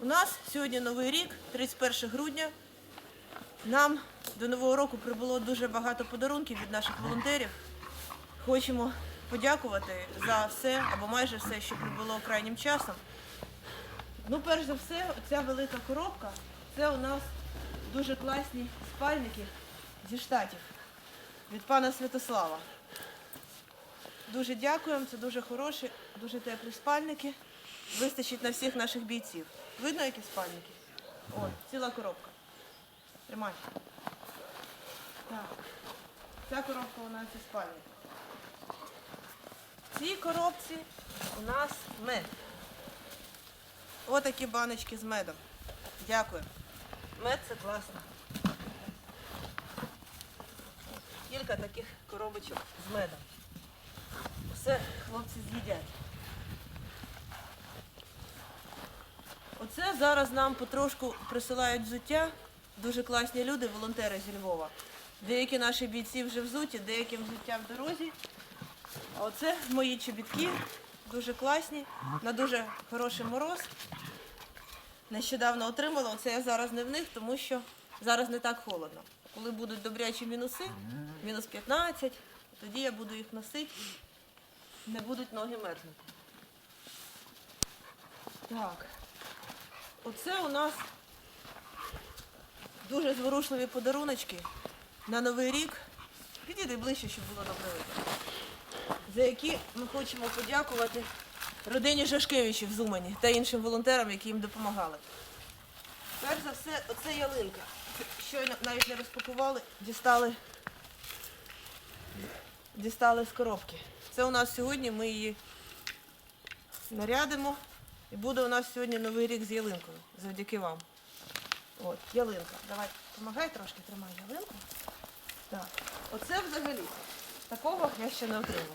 У нас сьогодні новий рік, 31 грудня. Нам до нового року прибуло дуже багато подарунків від наших волонтерів. Хочемо подякувати за все або майже все, що прибуло крайнім часом. Ну, перш за все, ця велика коробка це у нас дуже класні спальники зі штатів від пана Святослава. Дуже дякуємо, це дуже хороші, дуже теплі спальники. Вистачить на всіх наших бійців. Видно, які спальники? О, ціла коробка. Тримай. Так. Ця коробка у нас зі спальника. В цій коробці у нас мед. Отакі баночки з медом. Дякую. Мед це класно. Кілька таких коробочок з медом. Все хлопці з'їдять. Оце зараз нам потрошку присилають взуття. Дуже класні люди, волонтери зі Львова. Деякі наші бійці вже взуті, деяким взуття в дорозі. А оце мої чобітки, дуже класні, на дуже хороший мороз. Нещодавно отримала, оце я зараз не в них, тому що зараз не так холодно. Коли будуть добрячі мінуси, мінус 15, тоді я буду їх носити, не будуть ноги мерзнути. Так. Оце у нас дуже зворушливі подаруночки на Новий рік. Підійди ближче, щоб було добре видно. За які ми хочемо подякувати родині Жашкевичів з Умані та іншим волонтерам, які їм допомагали. Перш за все, оце ялинка. Щойно навіть не розпакували, дістали, дістали з коробки. Це у нас сьогодні, ми її нарядимо. І буде у нас сьогодні новий рік з ялинкою, завдяки вам. От, ялинка. Давай, допомагай трошки, тримай ялинку. Так. Оце взагалі. Такого я ще не отримала.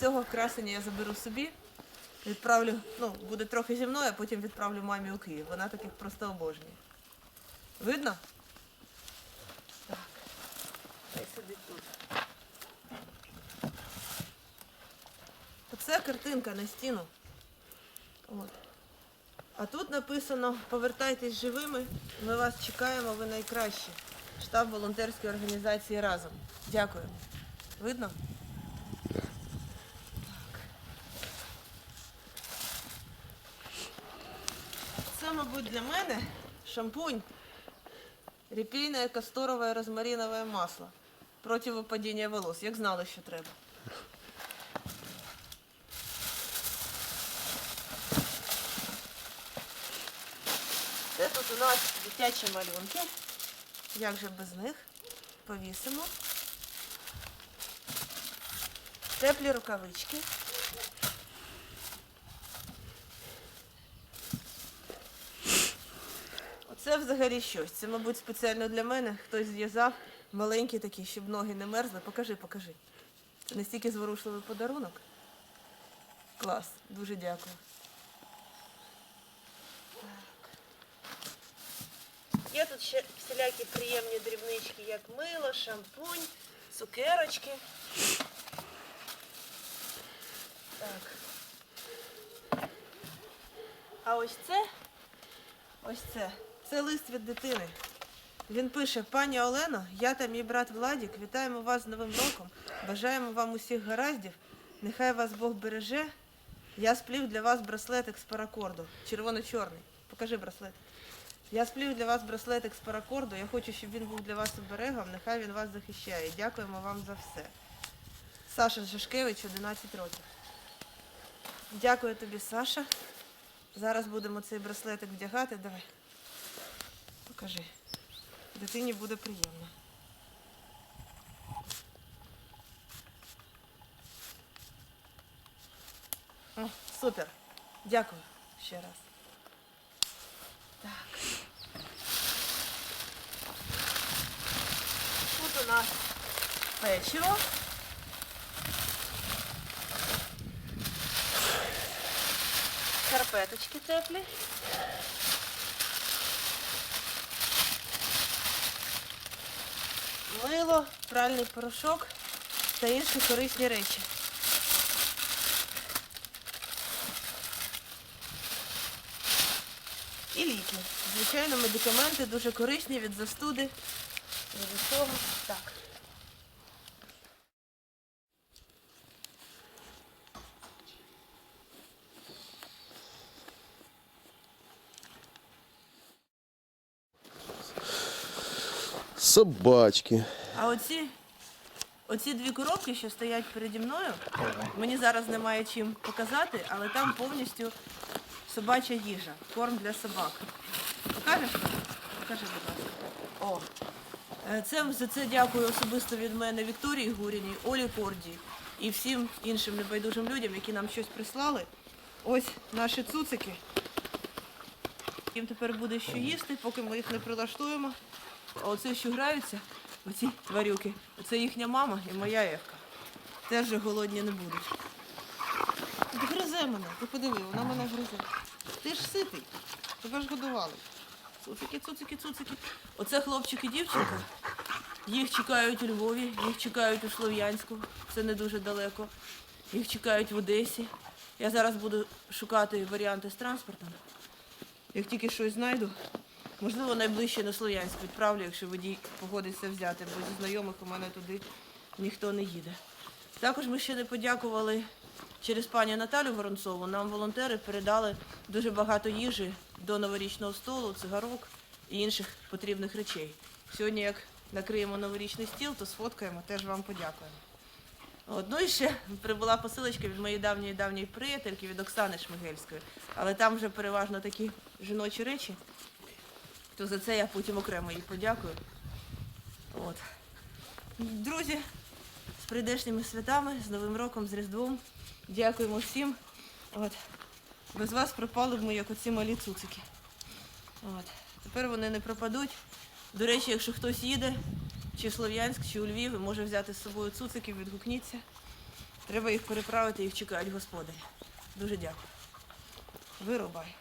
Цього красення я заберу собі. Відправлю, ну, буде трохи зі мною, а потім відправлю мамі у Київ. Вона таких просто обожнює. Видно? Так. Хай сидить тут. Оце картинка на стіну. От. А тут написано Повертайтесь живими, ми вас чекаємо, ви найкращі. Штаб волонтерської організації разом. Дякую. Видно? Це, мабуть, для мене шампунь. Репейне касторове розмаринове масло. Проти випадіння волос. Як знали, що треба. Тут у нас дитячі малюнки. Як же без них? Повісимо. Теплі рукавички. Оце взагалі щось. Це, мабуть, спеціально для мене. Хтось зв'язав маленькі такі, щоб ноги не мерзли. Покажи, покажи. Це настільки зворушливий подарунок. Клас, дуже дякую. Є тут ще всілякі приємні дрібнички, як мило, шампунь, цукерочки. Так. А ось це, ось це, це лист від дитини. Він пише, пані Олено, я та мій брат Владік, вітаємо вас з Новим роком. Бажаємо вам усіх гараздів. Нехай вас Бог береже. Я сплів для вас браслетик з паракорду. Червоно-чорний. Покажи браслет. Я сплів для вас браслетик з паракорду. Я хочу, щоб він був для вас оберегом. Нехай він вас захищає. Дякуємо вам за все. Саша Жашкевич, 11 років. Дякую тобі, Саша. Зараз будемо цей браслетик вдягати. Давай. Покажи. Дитині буде приємно. О, супер. Дякую ще раз. Так. Тут печиво. Карпеточки теплі. Мило, пральний порошок та інші корисні речі. І ліки. Звичайно, медикаменти дуже корисні від застуди. Усього. Так. Собачки. А оці, оці дві коробки, що стоять переді мною, мені зараз немає чим показати, але там повністю собача їжа, корм для собак. Покажеш? Покажи, будь ласка. О. Е, Це за це дякую особисто від мене Вікторії Гуріній, Олі Корді і всім іншим небайдужим людям, які нам щось прислали. Ось наші цуцики. Їм тепер буде що їсти, поки ми їх не прилаштуємо. А оце, що граються, оці тварюки, це їхня мама і моя Евка. Теж голодні не будуть. Гризе мене, ти подиви, вона мене гризе. Ти ж ситий, тебе ж годували. Цуцики, цуцики, цуцики. Оце хлопчик і дівчинка. Їх чекають у Львові, їх чекають у Слов'янську, це не дуже далеко. Їх чекають в Одесі. Я зараз буду шукати варіанти з транспортом. Як тільки щось знайду, можливо, найближче на Слов'янськ відправлю, якщо водій погодиться взяти, бо зі знайомих у мене туди ніхто не їде. Також ми ще не подякували через пані Наталю Воронцову. Нам волонтери передали дуже багато їжі до новорічного столу, цигарок і інших потрібних речей. Сьогодні, як накриємо новорічний стіл, то сфоткаємо, теж вам подякуємо. От, ну і ще прибула посилочка від моєї давньої давньої приятельки від Оксани Шмигельської. Але там вже переважно такі жіночі речі. То за це я потім окремо їй подякую. От. Друзі, з прийдешніми святами, з Новим роком, з Різдвом. Дякуємо всім. От. Без вас пропали б ми, як оці малі цуцики. От. Тепер вони не пропадуть. До речі, якщо хтось їде, чи в Слов'янськ, чи у Львів, може взяти з собою цуциків, відгукніться. Треба їх переправити, їх чекають господарі. Дуже дякую. Вирубай.